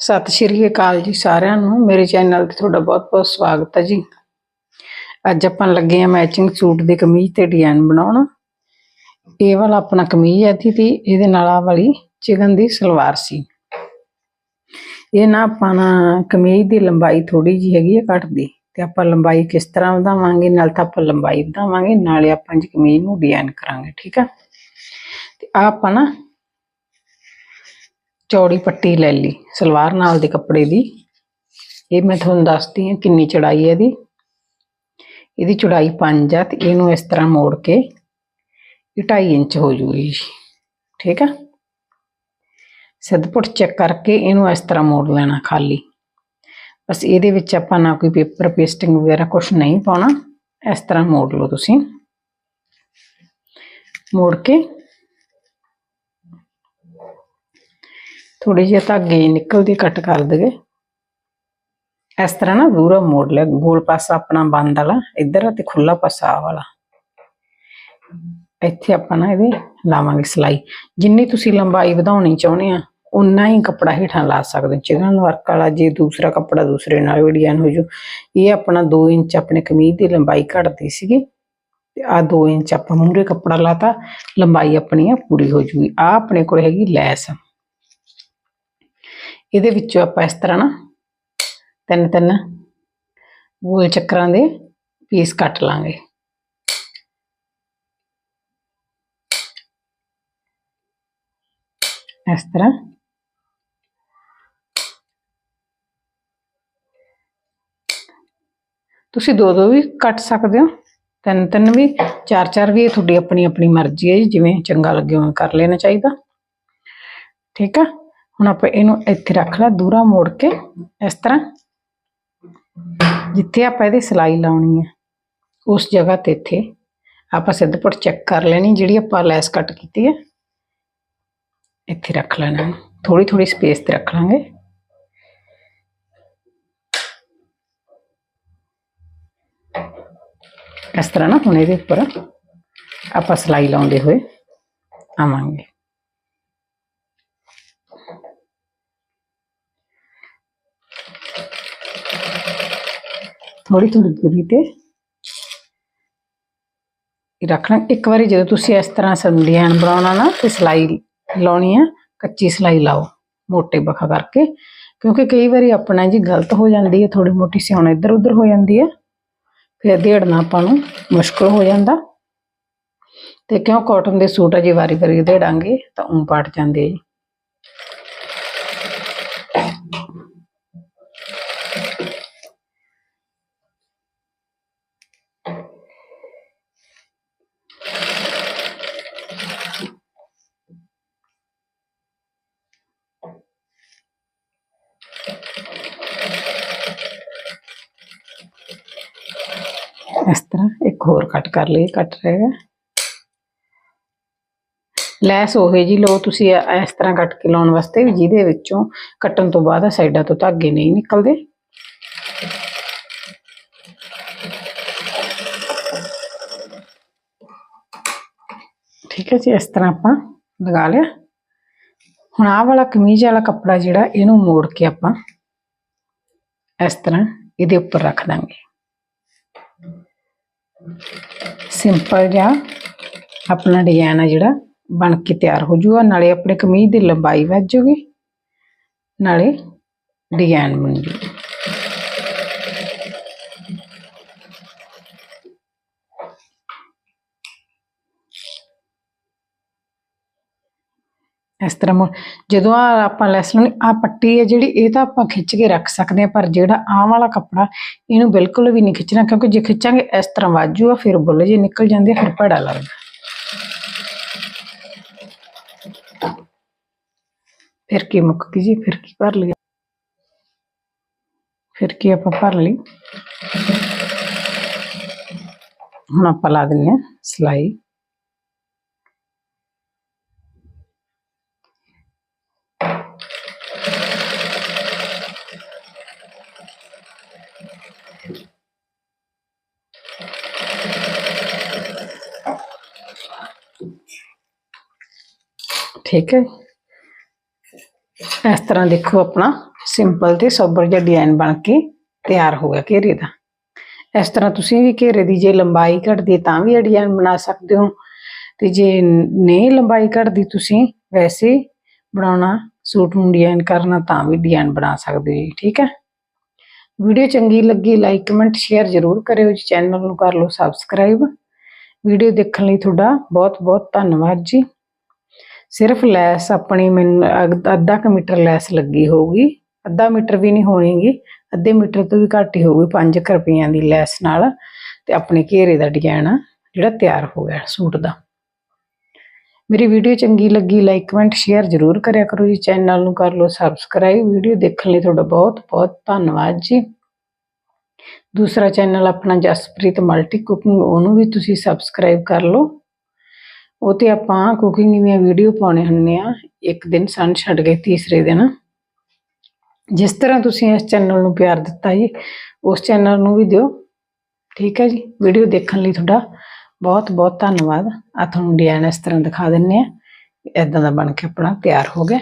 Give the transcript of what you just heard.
ਸਤਿ ਸ਼੍ਰੀ ਅਕਾਲ ਜੀ ਸਾਰਿਆਂ ਨੂੰ। ਮੇਰੇ ਚੈਨਲ ਤੇ ਤੁਹਾਡਾ ਬਹੁਤ-ਬਹੁਤ ਸਵਾਗਤ ਹੈ ਜੀ। ਅੱਜ ਆਪਾਂ ਲੱਗੇ ਆ ਮੈਚਿੰਗ ਸੂਟ ਦੀ ਕਮੀਜ਼ ਤੇ ਡਿਜ਼ਾਈਨ ਬਣਾਉਣ। ਇਹ ਵਾਲਾ ਆਪਣਾ ਕਮੀਜ਼ ਹੈ ਤੇ ਇਹਦੇ ਨਾਲ ਆ ਵਾਲੀ ਚਿਕਨ ਦੀ ਸਲਵਾਰ ਸੀ। ਇਹ ਨਾ ਆਪਾਂ ਨਾ ਕਮੀਜ਼ ਦੀ ਲੰਬਾਈ ਥੋੜੀ ਜੀ ਹੈਗੀ ਹੈ ਘੱਟ ਦੀ ਤੇ ਆਪਾਂ ਲੰਬਾਈ ਕਿਸ ਤਰ੍ਹਾਂ ਵਧਾਵਾਂਗੇ, ਨਾਲ ਤਾਂ ਆਪਾਂ ਲੰਬਾਈ ਵਧਾਵਾਂਗੇ, ਨਾਲੇ ਆਪਾਂ ਜੀ ਕਮੀਜ਼ ਨੂੰ ਡਿਜ਼ਾਈਨ ਕਰਾਂਗੇ, ਠੀਕ ਆ ਤੇ ਆਹ ਆਪਾਂ ਨਾ ਚੌੜੀ ਪੱਟੀ ਲੈ ਲਈ, ਸਲਵਾਰ ਨਾਲ ਦੇ ਕੱਪੜੇ ਦੀ। ਇਹ ਮੈਂ ਤੁਹਾਨੂੰ ਦੱਸਦੀ ਹਾਂ ਕਿੰਨੀ ਚੜਾਈ ਹੈ ਇਹਦੀ। ਇਹਦੀ ਚੌੜਾਈ 5 ਆ ਤੇ ਇਹਨੂੰ ਇਸ ਤਰ੍ਹਾਂ ਮੋੜ ਕੇ ਇਹ 2.5 ਇੰਚ ਹੋ ਜੂਗੀ ਜੀ। ਠੀਕ ਆ? ਸਿੱਧਪੁੱਟ ਚੈੱਕ ਕਰਕੇ ਇਹਨੂੰ ਇਸ ਤਰ੍ਹਾਂ ਮੋੜ ਲੈਣਾ ਖਾਲੀ। ਬਸ ਇਹਦੇ ਵਿੱਚ ਆਪਾਂ ਨਾ ਕੋਈ ਪੇਪਰ, ਪੇਸਟਿੰਗ ਵਗੈਰਾ ਕੁਝ ਨਹੀਂ ਪਾਉਣਾ। ਇਸ ਤਰ੍ਹਾਂ ਮੋੜ ਲਓ ਤੁਸੀਂ। ਮੋੜ ਕੇ ਥੋੜੀ ਜਿਹੀ ਧਾਗੇ ਨਿਕਲਦੀ ਕੱਟ ਕਰ ਦਗੇ ਇਸ ਤਰ੍ਹਾਂ ਨਾ ਦੂਰਾ ਮੋੜ ਲਿਆ, ਗੋਲ ਪਾਸਾ ਆਪਣਾ ਬੰਦ ਵਾਲਾ, ਇੱਧਰ ਤੇ ਖੁੱਲਾ ਪਾਸਾ ਆਹ ਵਾਲਾ। ਇੱਥੇ ਆਪਾਂ ਨਾ ਇਹਦੇ ਲਾਵਾਂਗੇ ਸਲਾਈ। ਜਿੰਨੀ ਤੁਸੀਂ ਲੰਬਾਈ ਵਧਾਉਣੀ ਚਾਹੁੰਦੇ ਆ ਉਨਾ ਹੀ ਕੱਪੜਾ ਹੇਠਾਂ ਲਾ ਸਕਦੇ ਚਿਕਨ ਵਰਕ ਵਾਲਾ ਜੇ ਦੂਸਰਾ ਕੱਪੜਾ ਦੂਸਰੇ ਨਾਲ ਵੀ ਡਿਜ਼ਾਈਨ ਹੋ ਜੂ। ਇਹ ਆਪਣਾ 2 ਇੰਚ ਆਪਣੇ ਕਮੀਜ਼ ਦੀ ਲੰਬਾਈ ਘਟਦੀ ਸੀਗੀ, ਤੇ ਆ 2 ਇੰਚ ਆਪਾਂ ਮੂਰੇ ਕੱਪੜਾ ਲਾਤਾ, ਲੰਬਾਈ ਆਪਣੀ ਆ ਪੂਰੀ ਹੋ ਜੂਗੀ। ਆ ਆਪਣੇ ਕੋਲ ਹੈਗੀ ਲੈਸ। ਇਹਦੇ ਵਿੱਚੋਂ ਆਪਾਂ ਇਸ ਤਰ੍ਹਾਂ ਨਾ ਤਿੰਨ ਤਿੰਨ ਗੋਲ ਚੱਕਰਾਂ ਦੇ ਪੀਸ ਕੱਟ ਲਾਂਗੇ। ਇਸ ਤਰ੍ਹਾਂ ਤੁਸੀਂ ਦੋ ਦੋ ਵੀ ਕੱਟ ਸਕਦੇ ਹੋ। ਤਿੰਨ ਤਿੰਨ ਵੀ, ਚਾਰ ਚਾਰ ਵੀ, ਇਹ ਤੁਹਾਡੀ ਆਪਣੀ ਆਪਣੀ ਮਰਜ਼ੀ ਹੈ ਜਿਵੇਂ ਚੰਗਾ ਲੱਗੇ ਉਵੇਂ ਕਰ ਲੈਣਾ ਚਾਹੀਦਾ। ਠੀਕ ਆ? ਹੁਣ ਆਪਾਂ ਇਹਨੂੰ ਇੱਥੇ ਰੱਖ ਲਾ ਦੂਰਾ ਮੋੜ ਕੇ ਇਸ ਤਰ੍ਹਾਂ ਜਿੱਥੇ ਆਪਾਂ ਇਹਦੀ ਸਿਲਾਈ ਲਾਉਣੀ ਹੈ ਉਸ ਜਗ੍ਹਾ ਤੇ ਇੱਥੇ ਆਪਾਂ ਸਿੱਧਪੁੱਟ ਚੈੱਕ ਕਰ ਲੈਣੀ ਜਿਹੜੀ ਆਪਾਂ ਲੈਸ ਕੱਟ ਕੀਤੀ ਹੈ ਇੱਥੇ ਰੱਖ ਲੈਣਾ ਥੋੜੀ ਥੋੜੀ ਸਪੇਸ ਤੇ ਰੱਖ ਲਾਂਗੇ ਇਸ ਤਰ੍ਹਾਂ ਨਾ ਹੁਣ ਇਹਦੇ ਉੱਪਰ ਆਪਾਂ ਸਿਲਾਈ ਲਾਉਂਦੇ ਹੋਏ ਆਵਾਂਗੇ ਥੋੜੀ ਥੋੜੀ ਦੂਰੀ ਤੇ। ਇਹ ਰੱਖਣਾ ਇੱਕ ਵਾਰੀ ਜਦੋਂ ਤੁਸੀਂ ਇਸ ਤਰ੍ਹਾਂ ਸੰਡੀਆਂ ਬਣਾਉਣਾ ਨਾ, ਤੇ ਸਿਲਾਈ ਲਾਉਣੀ ਆ, ਕੱਚੀ ਸਿਲਾਈ ਲਾਓ, ਮੋਟੇ ਬਖਾ ਕਰਕੇ। ਕਿਉਂਕਿ ਕਈ ਵਾਰੀ ਆਪਣਾ ਜੀ ਗਲਤ ਹੋ ਜਾਂਦੀ ਹੈ ਥੋੜੀ ਮੋਟੀ ਸਿਉਣ ਇੱਧਰ ਉੱਧਰ ਹੋ ਜਾਂਦੀ ਹੈ ਫਿਰ ਦੇੜਨਾ ਆਪਾਂ ਨੂੰ ਮੁਸ਼ਕਲ ਹੋ ਜਾਂਦਾ। ਤੇ ਕਿਉਂ ਕਾਟਨ ਦੇ ਸੂਟ ਅਜੇ ਵਾਰੀ ਵਾਰੀ ਦੇੜਾਂਗੇ ਤਾਂ ਉਂ ਪਟ ਜਾਂਦੇ ਜੀ। ਇਸ ਤਰ੍ਹਾਂ ਇੱਕ ਹੋਰ ਕੱਟ ਕਰ ਲਈ ਕੱਟ ਰਹੇਗਾ ਲੈਸ ਹੋਏ ਜੀ ਲੋ ਤੁਸੀਂ ਇਸ ਤਰ੍ਹਾਂ ਕੱਟ ਕੇ ਲਾਉਣ ਵਾਸਤੇ ਵੀ ਜਿਹਦੇ ਵਿੱਚੋਂ ਕੱਟਣ ਤੋਂ ਬਾਅਦ ਸਾਈਡਾਂ ਤੋਂ ਧਾਗੇ ਨਹੀਂ ਨਿਕਲਦੇ। ਠੀਕ ਹੈ ਜੀ, ਇਸ ਤਰ੍ਹਾਂ ਆਪਾਂ ਲਗਾ ਲਿਆ। ਹੁਣ ਆਹ ਵਾਲਾ ਕਮੀਜ਼ ਵਾਲਾ ਕੱਪੜਾ ਜਿਹੜਾ, ਇਹਨੂੰ ਮੋੜ ਕੇ ਆਪਾਂ ਇਸ ਤਰ੍ਹਾਂ ਇਹਦੇ ਉੱਪਰ ਰੱਖ ਦਾਂਗੇ। ਸਿੰਪਲ ਜਿਹਾ ਆਪਣਾ ਡਿਜ਼ਾਈਨ ਆ ਜਿਹੜਾ ਬਣ ਕੇ ਤਿਆਰ ਹੋ ਜੂਗਾ ਨਾਲੇ ਆਪਣੇ ਕਮੀਜ਼ ਦੀ ਲੰਬਾਈ ਵੱਧ ਜੂਗੀ ਨਾਲੇ ਡਿਜ਼ਾਈਨ ਬਣ ਜੂ ਇਸ ਤਰ੍ਹਾਂ ਮੁੜ- ਜਦੋਂ ਆ ਆਪਾਂ ਲੈਸ ਲਾਉਣੀ ਆ ਪੱਟੀ ਹੈ ਜਿਹੜੀ ਇਹ ਤਾਂ ਆਪਾਂ ਖਿੱਚ ਕੇ ਰੱਖ ਸਕਦੇ ਆ ਪਰ ਜਿਹੜਾ ਆਹ ਵਾਲਾ ਕੱਪੜਾ ਇਹਨੂੰ ਬਿਲਕੁਲ ਵੀ ਨਹੀਂ ਖਿੱਚਣਾ ਕਿਉਂਕਿ ਜੇ ਖਿੱਚਾਂਗੇ ਇਸ ਤਰ੍ਹਾਂ ਵਾਜੂਗਾ ਫਿਰ ਬੁੱਲ ਜੇ ਨਿਕਲ ਜਾਂਦੇ ਆ, ਫਿਰ ਭੜਾ ਲੱਗਦਾ। ਫਿਰ ਕੀ ਮੁੱਕ ਗਈ ਜੀ? ਫਿਰ ਕੀ ਭਰ ਲਈ ਫਿਰ ਕੀ ਆਪਾਂ ਭਰ ਲਈ? ਹੁਣ ਆਪਾਂ ਲਾ ਦਿੰਦੇ ਆ ਸਿਲਾਈ। ਠੀਕ ਹੈ ਇਸ ਤਰ੍ਹਾਂ ਦੇਖੋ ਆਪਣਾ ਸਿੰਪਲ ਤੇ ਸੋਬਰ ਜਿਹਾ ਡਿਜ਼ਾਈਨ ਬਣ ਕੇ ਤਿਆਰ ਹੋ ਗਿਆ ਘੇਰੇ ਦਾ। ਇਸ ਤਰ੍ਹਾਂ ਤੁਸੀਂ ਵੀ ਘੇਰੇ ਦੀ ਜੇ ਲੰਬਾਈ ਘਟਦੀ ਤਾਂ ਵੀ ਡਿਜ਼ਾਈਨ ਬਣਾ ਸਕਦੇ ਹੋ ਤੇ ਜੇ ਨਹੀਂ ਲੰਬਾਈ ਘਟਦੀ ਤੁਸੀਂ ਵੈਸੇ ਬਣਾਉਣਾ ਸੂਟ ਨੂੰ ਡਿਜ਼ਾਈਨ ਕਰਨਾ ਤਾਂ ਵੀ ਡਿਜ਼ਾਈਨ ਬਣਾ ਸਕਦੇ ਹੋ ਜੀ, ਠੀਕ ਹੈ। ਵੀਡੀਓ ਚੰਗੀ ਲੱਗੀ ਲਾਈਕ ਕਮੈਂਟ ਸ਼ੇਅਰ ਜ਼ਰੂਰ ਕਰਿਓ ਜੀ ਚੈਨਲ ਨੂੰ ਕਰ ਲਓ ਸਬਸਕ੍ਰਾਈਬ ਵੀਡੀਓ ਦੇਖਣ ਲਈ ਤੁਹਾਡਾ ਬਹੁਤ ਬਹੁਤ ਧੰਨਵਾਦ ਜੀ। ਸਿਰਫ ਲੈਸ ਆਪਣੀ ਮੈਨੂੰ ਅੱਧ- ਅੱਧਾ ਕੁ ਮੀਟਰ ਲੈਸ ਲੱਗੀ ਹੋਊਗੀ, ਅੱਧਾ ਮੀਟਰ ਵੀ ਨਹੀਂ ਹੋਣੀਗੀ, ਅੱਧੇ ਮੀਟਰ ਤੋਂ ਵੀ ਘੱਟ ਹੀ ਹੋਊਗੀ 5 ਰੁਪਈਆਂ ਦੀ ਲੈਸ ਨਾਲ ਤੇ ਆਪਣੇ ਘੇਰੇ ਦਾ ਡਿਜ਼ਾਈਨ ਜਿਹੜਾ ਤਿਆਰ ਹੋ ਗਿਆ ਸੂਟ ਦਾ। ਮੇਰੀ ਵੀਡੀਓ ਚੰਗੀ ਲੱਗੀ, ਲਾਈਕ, ਕਮੈਂਟ, ਸ਼ੇਅਰ ਜ਼ਰੂਰ ਕਰਿਆ ਕਰੋ ਜੀ, ਚੈਨਲ ਨੂੰ ਕਰ ਲਓ ਸਬਸਕ੍ਰਾਈਬ। ਵੀਡੀਓ ਦੇਖਣ ਲਈ ਤੁਹਾਡਾ ਬਹੁਤ ਬਹੁਤ ਧੰਨਵਾਦ ਜੀ। ਦੂਸਰਾ ਚੈਨਲ ਆਪਣਾ ਜਸਪ੍ਰੀਤ ਮਲਟੀ ਕੁਕਿੰਗ, ਉਹਨੂੰ ਵੀ ਤੁਸੀਂ ਸਬਸਕ੍ਰਾਈਬ ਕਰ ਲਓ। ਉਹ ਤੇ ਆਪਾਂ ਕੁਕਿੰਗ ਦੀਆਂ ਵੀਡੀਓ ਪਾਉਣੇ ਹੁੰਨੇ ਆ ਇੱਕ ਦਿਨ ਸਨ ਛੱਡ ਕੇ ਤੀਸਰੇ ਦਿਨ। ਜਿਸ ਤਰ੍ਹਾਂ ਤੁਸੀਂ ਇਸ ਚੈਨਲ ਨੂੰ ਪਿਆਰ ਦਿੱਤਾ ਜੀ, ਉਸ ਚੈਨਲ ਨੂੰ ਵੀ ਦਿਓ। ਠੀਕ ਹੈ ਜੀ ਵੀਡੀਓ ਦੇਖਣ ਲਈ ਤੁਹਾਡਾ ਬਹੁਤ ਬਹੁਤ ਧੰਨਵਾਦ। ਆ ਤੁਹਾਨੂੰ ਡਿਜ਼ਾਈਨ ਇਸ ਤਰ੍ਹਾਂ ਦਿਖਾ ਦਿੰਨੇ ਆ ਇਦਾਂ ਦਾ ਬਣ ਕੇ ਆਪਣਾ ਤਿਆਰ ਹੋ ਗਿਆ।